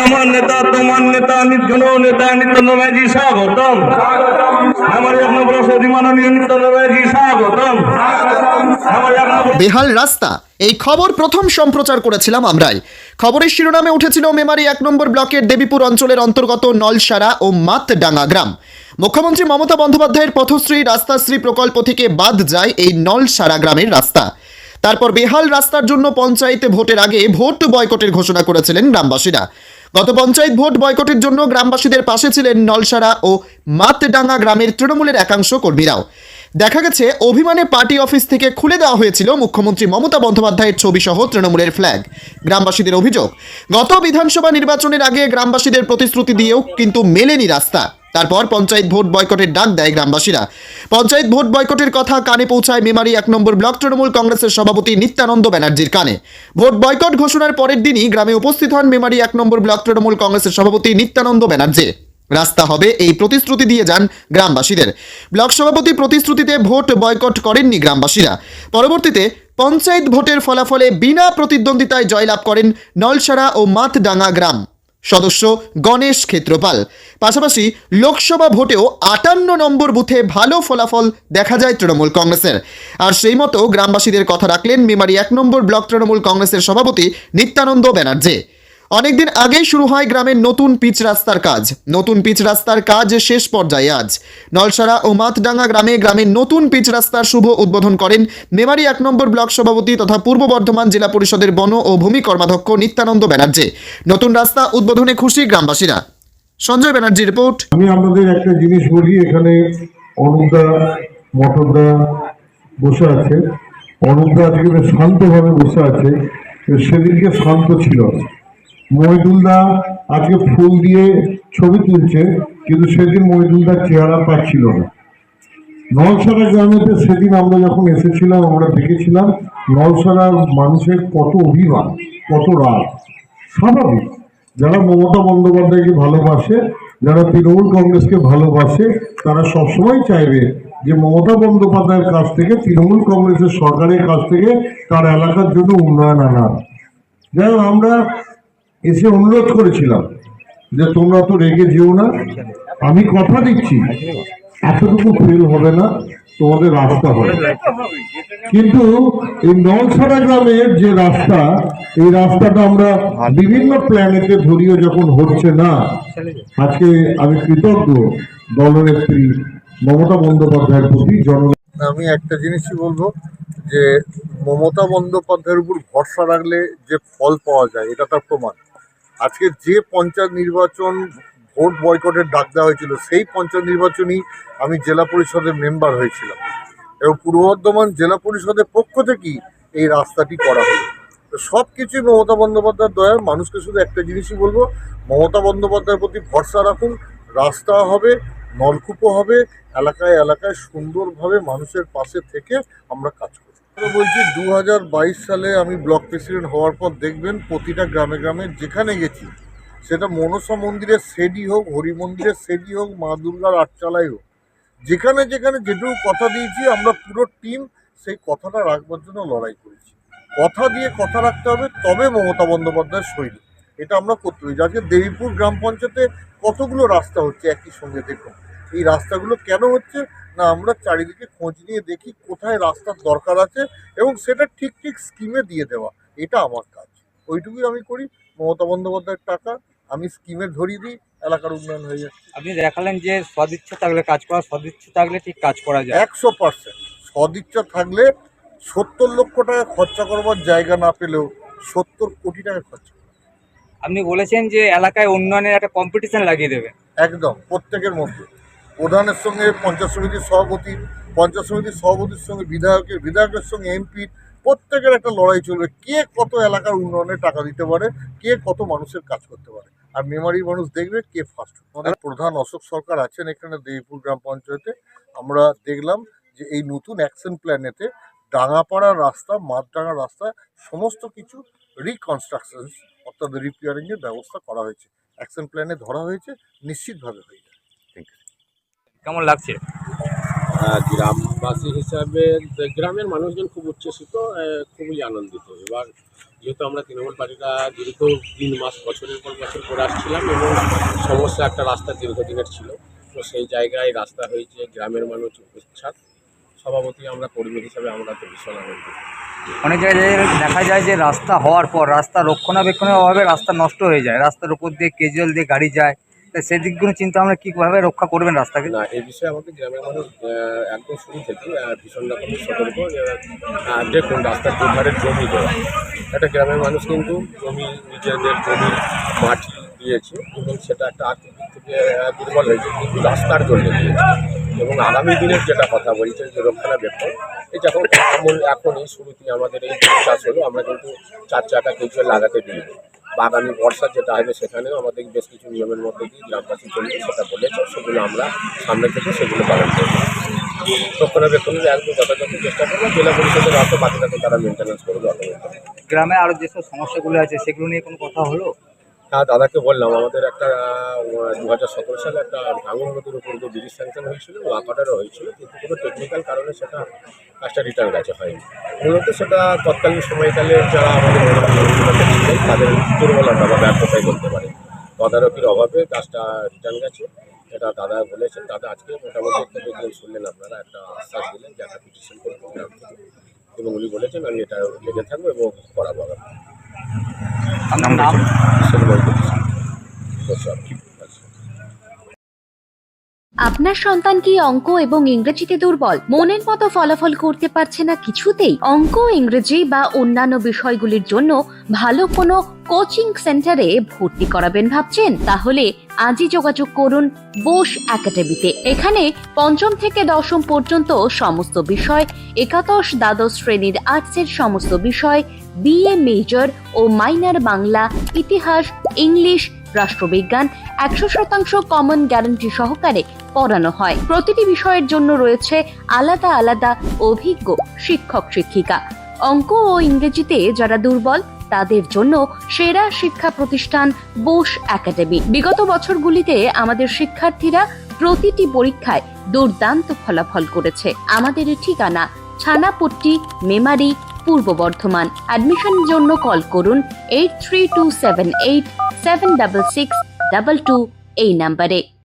আমার নেতা, তোমার নেতা নির্জন নেতা নিত্যানন্দ ভাইজি স্বাগতম। আমার এক নম্বর সৌদি মাননীয় নিত্যানন্দ ভাইজি স্বাগতম বেহাল রাস্তা, এই খবর প্রথম সম্প্রচার করেছিলাম আমরাই। খবরের শিরোনামে উঠেছিল মেমারি এক নম্বর ব্লকের দেবীপুর অঞ্চলের অন্তর্গত নলসারা ও মাতডাঙ্গা গ্রাম। মুখ্যমন্ত্রী মমতা বন্দ্যোপাধ্যায়ের পথশ্রী, রাস্তাশ্রী প্রকল্প থেকে বাদ যায় এই নলসারা গ্রামের রাস্তা। তারপর বেহাল রাস্তার জন্য পঞ্চায়েতে ভোটের আগে ভোট বয়কটের ঘোষণা করেছিলেন গ্রামবাসীরা। গত পঞ্চায়েত ভোট বয়কটের জন্য গ্রামবাসীদের পাশে ছিলেন নলসারা ও মাতডাঙ্গা গ্রামের তৃণমূলের একাংশ কর্মীরাও। দেখা গেছে, অভিমানে পার্টি অফিস থেকে খুলে দেওয়া হয়েছিল মুখ্যমন্ত্রী মমতা বন্দ্যোপাধ্যায়ের ছবি সহ তৃণমূলের ফ্ল্যাগ গ্রামবাসীদের অভিযোগ, গত বিধানসভা নির্বাচনের আগে গ্রামবাসীদের প্রতিশ্রুতি দিয়েও কিন্তু মেলেনি রাস্তা। তারপর পঞ্চায়েত ভোট বয়কটের ডাক দেয় গ্রামবাসীরা। পঞ্চায়েত ভোট বয়কটের কথা কানে পৌঁছায় মেমারি এক নম্বর ব্লক তৃণমূল কংগ্রেসের সভাপতি নিত্যানন্দ ব্যানার্জির কানে। ভোট বয়কট ঘোষণার পরের দিনই গ্রামে উপস্থিত হন মেমারি এক নম্বর ব্লক তৃণমূল কংগ্রেসের সভাপতি নিত্যানন্দ ব্যানার্জি। রাস্তা হবে এই প্রতিশ্রুতি দিয়ে যান গ্রামবাসীদের। ব্লক সভাপতি প্রতিশ্রুতিতে ভোট বয়কট করেননি গ্রামবাসীরা। পরবর্তীতে পঞ্চায়েত ভোটের ফলাফলে বিনা প্রতিদ্বন্দ্বিতায় জয়লাভ করেন নলসারা ও মাতডাঙ্গা গ্রাম। সদস্য গণেশ ক্ষেত্রপাল। পাশাপাশি লোকসভা ভোটেও আটান্ন নম্বর বুথে ভালো ফলাফল দেখা যায় তৃণমূল কংগ্রেসের। আর সেই মতো গ্রামবাসীদের কথা রাখলেন মেমারি এক নম্বর ব্লক তৃণমূল কংগ্রেসের সভাপতি নিত্যানন্দ ব্যানার্জি। অনেকদিন আগেই শুরু হয় গ্রামের নতুন পিচ রাস্তার কাজ। নতুন পিচ রাস্তার কাজ শেষ পর্যায়ে আজ। নলসারা ও মাতডাঙ্গা গ্রামে গ্রামের নতুন পিচ রাস্তার শুভ উদ্বোধন করেন মেমারি এক নম্বর ব্লক সভাপতি তথা পূর্ব বর্ধমান জেলা পরিষদের বন ও ভূমি কর্মাধ্যক্ষ নিত্যানন্দ ব্যানার্জি। নতুন রাস্তা উদ্বোধনে খুশি গ্রামবাসীরা। সঞ্জয় ব্যানার্জি রিপোর্ট। আমি আপনাদের একটা জিনিস বলি, এখানে অনুপদা মটরদা বসে আছে। অনুপদা আজকে শান্তভাবে বসে আছে। সেদিনকে শান্ত ছিল। মহিদুলদা আজকে ফুল দিয়ে ছবি তুলছে, কিন্তু সেদিন মহিদুলদার চেহারা পাচ্ছিল না। নলসারা গ্রামেতে সেদিন আমরা যখন এসেছিলাম, আমরা দেখেছিলাম নলসারার মানুষের কত অভিমান, কত রাগ। স্বাভাবিক, যারা মমতা বন্দ্যোপাধ্যায়কে ভালোবাসে, যারা তৃণমূল কংগ্রেসকে ভালোবাসে, তারা সবসময় চাইবে যে মমতা বন্দ্যোপাধ্যায়ের কাছ থেকে, তৃণমূল কংগ্রেসের সরকারের কাছ থেকে তার এলাকার জন্য উন্নয়ন আনার। যাই আমরা এসে অনুরোধ করেছিলাম যে তোমরা তো রেগে যেও না। আমি কথা দিচ্ছি। এতটুকু ফেল হবে না, তোমাদের রাস্তা হবে। কিন্তু এই নলছড়া গ্রামের যে রাস্তা, এই রাস্তাটা আমরা বিভিন্ন প্ল্যানেটে ধরিয়ে যখন হচ্ছে না, আজকে আমি কৃতজ্ঞ দলনেত্রী মমতা বন্দ্যোপাধ্যায়ের প্রতি জন আমি একটা জিনিসই বলব যে মমতা বন্দ্যোপাধ্যায়ের উপর ভরসা রাখলে যে ফল পাওয়া যায়, এটা তার প্রমাণ। আজকে যে পঞ্চায়েত নির্বাচন ভোট বয়কটের ডাক দেওয়া হয়েছিল, সেই পঞ্চায়েত নির্বাচনই আমি জেলা পরিষদের মেম্বার হয়েছিলাম। এবং পূর্ব বর্ধমান জেলা পরিষদের পক্ষ থেকেই এই রাস্তাটি করা হলো। তো সব কিছুই মমতা বন্দ্যোপাধ্যায়ের দয়া মানুষকে শুধু একটা জিনিসই বলব, মমতা বন্দ্যোপাধ্যায়ের প্রতি ভরসা রাখুন, রাস্তা হবে, নলকূপও হবে, এলাকায় এলাকায় সুন্দরভাবে মানুষের পাশে থেকে আমরা কাজ করি বলছি দু হাজার বাইশ সালে আমি ব্লক প্রেসিডেন্ট হওয়ার পর দেখবেন প্রতিটা গ্রামে গ্রামে যেখানে গেছি, সেটা মনসা মন্দিরের সেডি হোক, হরি মন্দিরের সেডি হোক, মা দুর্গার আটচালাই হোক, যেখানে যেখানে যেটুকু কথা দিয়েছি, আমরা পুরো টিম সেই কথাটা রাখবার জন্য লড়াই করেছি। কথা দিয়ে কথা রাখতে হবে, তবে মমতা বন্দ্যোপাধ্যায়ের শৈলী এটা আমরা করতে হবে যাকে দেবীপুর গ্রাম পঞ্চায়েতে কতগুলো রাস্তা হচ্ছে একই সঙ্গে দেখুন। এই রাস্তাগুলো কেন হচ্ছে? না আমরা চারিদিকে খোঁজ নিয়ে দেখি কোথায় রাস্তার দরকার আছে এবং সেটা ঠিক ঠিক স্কিমে দিয়ে দেওয়া। এটা আমার কাজ। ওইটুকুই আমি করি। মমতা বন্দ্যোপাধ্যায়ের টাকা আমি স্কিমে ধরিয়ে দিই এলাকার উন্নয়ন হয়ে যায় আপনি দেখালেন যে সদিচ্ছা থাকলে কাজ করা সদিচ্ছা থাকলে ঠিক কাজ করা যায়। একশো পার্সেন্ট সদিচ্ছা থাকলে সত্তর লক্ষ টাকা খরচা করবার জায়গা না পেলেও সত্তর কোটি টাকা খরচা করবে। আপনি বলেছেন যে এলাকায় উন্নয়নের একটা কম্পিটিশন লাগিয়ে দেবে। একদম প্রত্যেকের মধ্যে। প্রধানের সঙ্গে পঞ্চায়েত সমিতির সভাপতি, পঞ্চায়েত সমিতির সভাপতির সঙ্গে বিধায়কের বিধায়কের সঙ্গে এমপির প্রত্যেকের একটা লড়াই চলবে। কে কত এলাকার উন্নয়নে টাকা দিতে পারে, কে কত মানুষের কাজ করতে পারে। আর মেমারির মানুষ দেখবে কে ফার্স্ট আমাদের প্রধান অশোক সরকার আছেন এখানে দেবীপুর গ্রাম পঞ্চায়েতে। আমরা দেখলাম যে এই নতুন অ্যাকশন প্ল্যানেতে ডাঙাপাড়া রাস্তা মাঠডাঙ্গা রাস্তা, সমস্ত কিছু রিকনস্ট্রাকশন অর্থাৎ রিপেয়ারিংয়ের ব্যবস্থা করা হয়েছে। অ্যাকশন প্ল্যানে ধরা হয়েছে, নিশ্চিতভাবে হয়ে ইউ কেমন লাগছে? গ্রামবাসী হিসাবে গ্রামের মানুষজন খুব উচ্ছ্বসিত খুবই আনন্দিত। এবার যেহেতু আমরা তৃণমূল পার্টিটা দীর্ঘ তিন মাস বছরের পর বছর করে আসছিলাম এবং সমস্যা একটা রাস্তা দীর্ঘদিনের ছিল। তো সেই জায়গায় রাস্তা হয়েছে গ্রামের মানুষ উচ্ছ্বাস। সভাপতি আমরা কর্মী হিসাবে আমরা তো ভীষণ আনন্দিত। অনেক জায়গায় দেখা যায় যে রাস্তা হওয়ার পর রাস্তা রক্ষণাবেক্ষণের অভাবে রাস্তা নষ্ট হয়ে যায়। রাস্তার উপর দিয়ে কেজুয়াল দিয়ে গাড়ি যায়। তা সেদিকগুলো চিন্তা আমরা কীভাবে রক্ষা করবেন রাস্তাকে? না, এই বিষয়ে আমাকে গ্রামের মানুষ একদম শুরু থেকে ভীষণ রকমের সতর্ক। দেখুন, রাস্তার দুধারে জমি দেওয়া। একটা গ্রামের মানুষ কিন্তু জমি, নিজেদের জমি, মাটি দিয়েছে এবং সেটা একটা আর্থিক দিক থেকে দুর্বল হয়েছে, কিন্তু রাস্তার জন্য দিয়েছে। এবং আগামী দিনের যেটা কথা বলছে, যে রক্ষণাবেক্ষণ এই যখন এমন এখনই শুরুতেই আমাদের এই চাষ হলো, আমরা কিন্তু চার চাকা কিছু লাগাতে দিই বা আগামী বর্ষা যেটা হবে সেখানেও আমাদের বেশ কিছু নিয়মের মধ্যে দিয়ে গ্রামবাসী চলবে সেটা বলেছে, সেগুলো আমরা সামনে থেকে সেগুলো পালন করব। রক্ষণাবেক্ষণের একদম যথাযথ চেষ্টা করব, জেলা পরিষদের অত বাকিটাকে তারা মেনটেন্যান্স করবে গ্রামে আরও যেসব সমস্যাগুলো আছে, সেগুলো নিয়ে কোনো কথা হলো? হ্যাঁ দাদাকে বললাম, আমাদের একটা দু হাজার সতেরো সালে একটা ভাঙন নদীর উপর যে ব্রিজ স্যাংশন হয়েছিল ওয়াকাটারও হয়েছিল, কিন্তু কোনো টেকনিক্যাল কারণে সেটা কাজটা রিটার্ন গেছে হয়নি। মূলত সেটা তৎকালীন সময়কালে যারা আমাদের তাদের দুর্বলতা বা ব্যর্থতাই বলতে পারে। তদারকির অভাবে কাজটা রিটার্ন গেছে, এটা দাদা বলেছেন। দাদা আজকে মোটামুটি একটা দেখলেন শুনলেন আপনারা, একটা আশ্বাস দিলেন যে একটা পিটিশন করবেন এবং উনি বলেছেন, আমি এটা লেগে থাকব এবং করাবো আগামী। আপনার নাম আচ্ছা। আপনার সন্তান কি অঙ্ক এবং ইংরেজিতে দুর্বল? মনের মতো ফলাফল করতে পারছে না কিছুতেই? অঙ্ক ইংরেজি বা অন্যান্য বিষয়গুলির জন্য ভালো কোনো কোচিং সেন্টারে ভর্তি করাবেন ভাবছেন? তাহলে আজই যোগাযোগ করুন বোস একাডেমিতে। এখানে পঞ্চম থেকে দশম পর্যন্ত সমস্ত বিষয় একাদশ দ্বাদশ শ্রেণির আর্টসের সমস্ত বিষয় বিএ মেজর ও মাইনার বাংলা, ইতিহাস, ইংলিশ, রাষ্ট্রবিজ্ঞান একশো শতাংশ কমন গ্যারান্টি সহকারে পড়ানো হয়। প্রতিটি বিষয়ের জন্য রয়েছে আলাদা আলাদা অভিজ্ঞ শিক্ষক, শিক্ষিকা। অঙ্ক ও ইংরেজিতে যারা দুর্বল, তাদের জন্য সেরা শিক্ষা প্রতিষ্ঠান বোস একাডেমি। বিগত বছরগুলিতে আমাদের শিক্ষার্থীরা প্রতিটি পরীক্ষায় দুর্দান্ত ফলাফল করেছে। আমাদের ঠিকানা ছানাপট্টি, মেমারি পূর্ব বর্ধমান। অ্যাডমিশনের জন্য কল করুন eight three two seven eight seven double six double two এই নাম্বারে